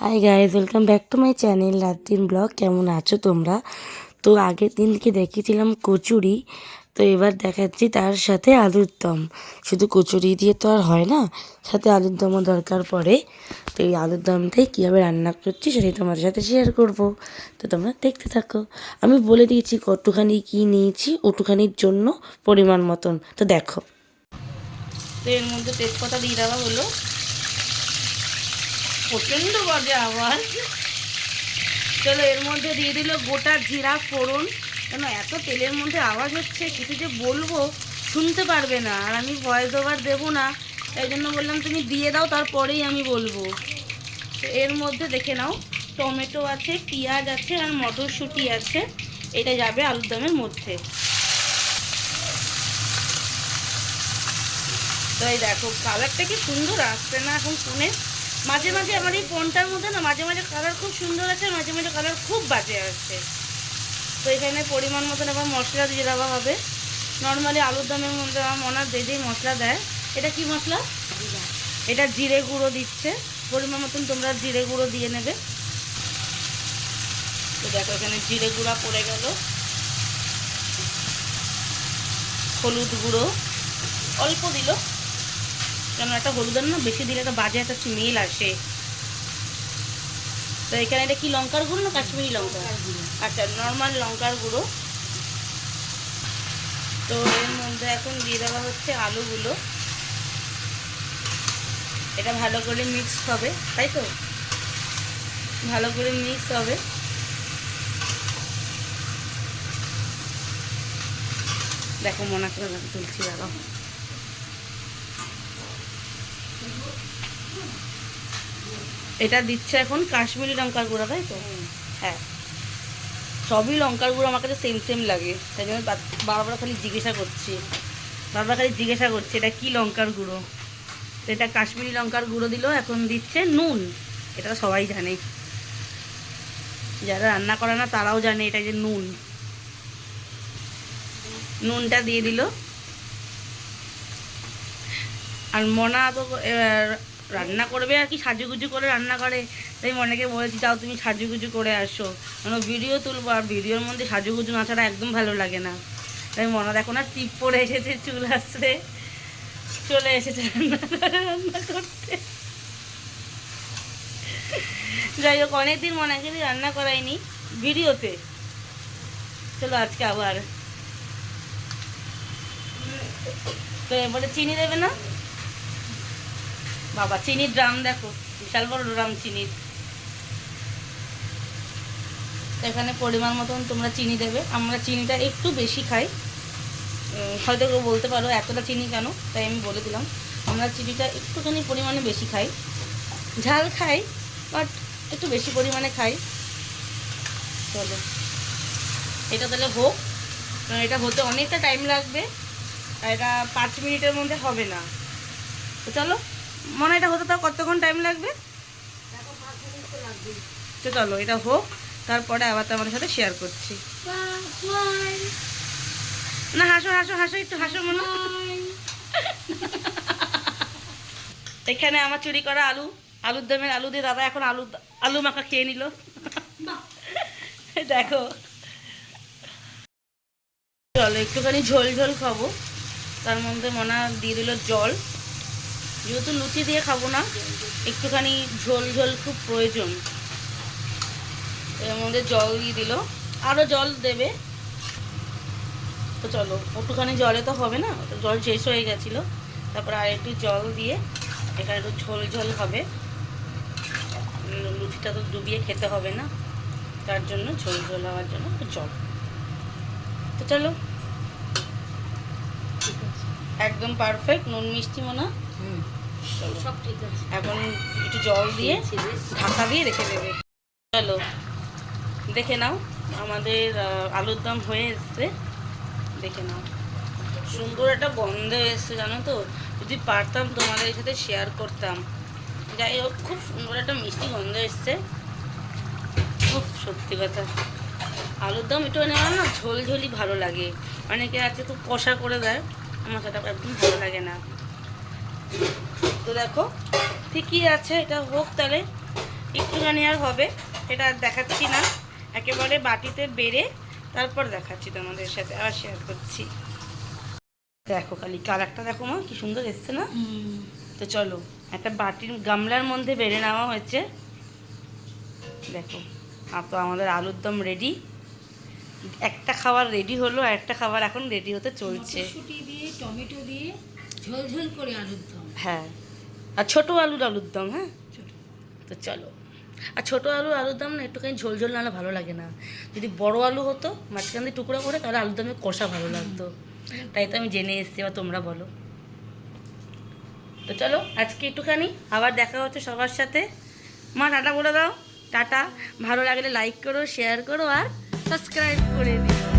Hi guys welcome back to my channel রাত vlog কেমন আছো তোমরা? তো আগের দিনকে দেখিয়েছিলাম কচুরি। তো এবার দেখাচ্ছি তার সাথে আলুর দম। শুধু কচুরি দিয়ে তো আর হয় না, সাথে আলুর দমও দরকার পড়ে। তো এই আলুর দমটাই কীভাবে রান্না করছি সেটাই তোমাদের সাথে শেয়ার করব। তো তোমরা দেখতে থাকো। আমি বলে দিয়েছি কতখানি কী নিয়েছি, ওটুখানির জন্য পরিমাণ মতন। তো দেখো। তো এর মধ্যে তেজপাতা দিয়ে দেওয়া হলো। প্রচণ্ড বাজে আওয়াজ। চলো এর মধ্যে দিয়ে দিল গোটা জিরা ফোড়ন। কেন এত তেলের মধ্যে আওয়াজ হচ্ছে, কিছু যে বলব শুনতে পারবে না। আর আমি ভয়েস ওভার দেবো না, তাই জন্য বললাম তুমি দিয়ে দাও, তারপরেই আমি বলব। তো এর মধ্যে দেখে নাও, টমেটো আছে, পেঁয়াজ আছে আর মটরশুঁটি আছে। এটা যাবে আলুর দমের মধ্যে। তো এই দেখো কালারটা কি সুন্দর আসছে না এখন ফোনে মাঝে মাঝে আমার এই ফোনটার মধ্যে না মাঝে মাঝে কালার খুব সুন্দর আছে, মাঝে মাঝে কালার খুব বাজে আসছে। তো এখানে পরিমাণ মতন আবার মশলা দিয়ে দেওয়া হবে। নর্মালি আলুর দমের মধ্যে আমার মনে হয় যেই মশলা দেয়, এটা কি মশলা? এটা জিরে গুঁড়ো দিচ্ছে। পরিমাণ মতন তোমরা জিরে গুঁড়ো দিয়ে নেবে। তো দেখো এখানে জিরে গুঁড়া পড়ে গেল। হলুদ গুঁড়ো অল্প দিল। কেন একটা হলুদের না বেশি দিলে একটা বাজে একটা স্মেল আসে। তো এখানে এটা কি লঙ্কার গুঁড়ো না কাশ্মীরি লঙ্কা? আচ্ছা নর্মাল লঙ্কার গুঁড়ো। তো এর মধ্যে এখন দিয়ে দেওয়া হচ্ছে আলুগুলো। এটা ভালো করে মিক্স হবে তাই তো? ভালো করে মিক্স হবে। দেখো মনে করে তুলছি দাঁড়াও। এটা দিচ্ছে এখন কাশ্মীরি লঙ্কার গুঁড়া তাই তো? হ্যাঁ। সবই লঙ্কার গুঁড়ো আমার কাছে সেম সেম লাগে। তাই জন্য বারবার খালি জিজ্ঞাসা করছি। বারবার খালি জিজ্ঞাসা করছি এটা কি লঙ্কার গুঁড়ো? তো এটা কাশ্মীরি লঙ্কার গুঁড়ো দিল এখন দিচ্ছে নুন। এটা সবাই জানে। যারা রান্না করে না তারাও জানে এটা যে নুন। নুনটা দিয়ে দিল। আর মনা তো রান্না করবে আর কি, সাজুগুজু করে রান্না করে। তাই মনেকে বলেছি, যাও তুমি সাজুগুজু করে আসো। কেন ভিডিও তুলবো, আর ভিডিওর মধ্যে সাজুগুজু না ছাড়া একদম ভালো লাগে না। তাই মনে দেখো না, টিপ পরে এসেছে, চুল আসছে। চলে এসেছে রান্না করতে। যাই হোক, অনেকদিন মনাকে রান্না করাইনি ভিডিওতে চলো আজকে আবার। তো এবারে চিনি দেবে না? বাবা, চিনির ড্রাম দেখো, বিশাল বড় ড্রাম চিনির। এখানে পরিমাণ মতন তোমরা চিনি দেবে। আমরা চিনিটা একটু বেশি খাই। হয়তো কেউ বলতে পারো এতটা চিনি কেন, তাই আমি বলে দিলাম। আমরা চিনিটা একটুখানি পরিমাণে বেশি খাই। ঝাল খাই, বাট একটু বেশি পরিমাণে খাই। চলো। এটা তাহলে হোক। এটা হতে অনেকটা টাইম লাগবে। আর এটা পাঁচ মিনিটের মধ্যে হবে না। চলো। মনে এটা হতে তাও কতক্ষণ টাইম লাগবে? তো চলো, এটা হোক, তারপরে আবার তোমাদের সাথে শেয়ার করছি। না, হাসো হাসো হাসো, একটু হাসো মনে। এখানে আমার চুরি করা আলু, আলুর দমের আলু দিয়ে দাদা এখন আলু আলু মাখা খেয়ে নিল। দেখো। চলো, একটুখানি ঝোল ঝোল খাব। তার মধ্যে মনে দিয়ে দিল জল। যেহেতু লুচি দিয়ে খাব না একটুখানি ঝোল ঝোল খুব প্রয়োজন। এর মধ্যে জল দিয়ে দিল। আরও জল দেবে। তো চলো একটুখানি জলে তো হবে না জল শেষ হয়ে গেছিল। তারপর আর একটু জল দিয়ে এখানে একটু ঝোল ঝোল হবে। লুচিটা তো ডুবিয়ে খেতে হবে না তার জন্য ঝোল ঝোল হওয়ার জন্য একটু জল। তো চলো। একদম পারফেক্ট নুন মিষ্টি মনে হয়? এখন একটু জল দিয়ে ঢাকা দিয়ে রেখে দেবে। চলো, দেখে নাও, আমাদের আলুর দম হয়ে এসছে। দেখে নাও। সুন্দর একটা গন্ধ এসছে, জানো তো? যদি পারতাম তোমাদের সাথে শেয়ার করতাম। যাই হোক, খুব সুন্দর একটা মিষ্টি গন্ধ এসছে। খুব সত্যি কথা। আলুর দম একটু নেওয়া না ঝোল ঝোলই ভালো লাগে। অনেকে আছে খুব কষা করে দেয়, আমার সেটা একদম ভালো লাগে না। তো দেখো ঠিকই আছে এটা হোক তাহলে। একটুখানি আর হবে সেটা আর দেখাচ্ছি না। একেবারে বাটিতে বেড়ে তারপর দেখাচ্ছি তোমাদের সাথে আবার শেয়ার করছি। দেখো খালি কালারটা দেখো মা কি সুন্দর এসছে না? তো চলো একটা বাটির গামলার মধ্যে বেড়ে নেওয়া হয়েছে। দেখো আর তো আমাদের আলুর দম রেডি একটা খাবার রেডি হলো আর একটা খাবার এখন রেডি হতে চলছে। দিয়ে টমেটো দিয়ে ঝোল ঝোল করে আলুর দম। হ্যাঁ। আর ছোটো আলুর আলুর দম হ্যাঁ? তো চলো। আর ছোটো আলু আলুর দম না, একটুখানি ঝোল ঝোল নাহলে ভালো লাগে না। যদি বড় আলু হতো, মাঝখান দিয়ে টুকরো করে, তাহলে আলুর দমে কষা ভালো লাগতো। তাই তো আমি জেনে এসেছি, এবার তোমরা বলো। তো চলো, আজকে একটুখানি, আবার দেখা হচ্ছে সবার সাথে। মা, টাটা বলে দাও। টাটা। ভালো লাগলে লাইক করো শেয়ার করো, আর সাবস্ক্রাইব করে দিও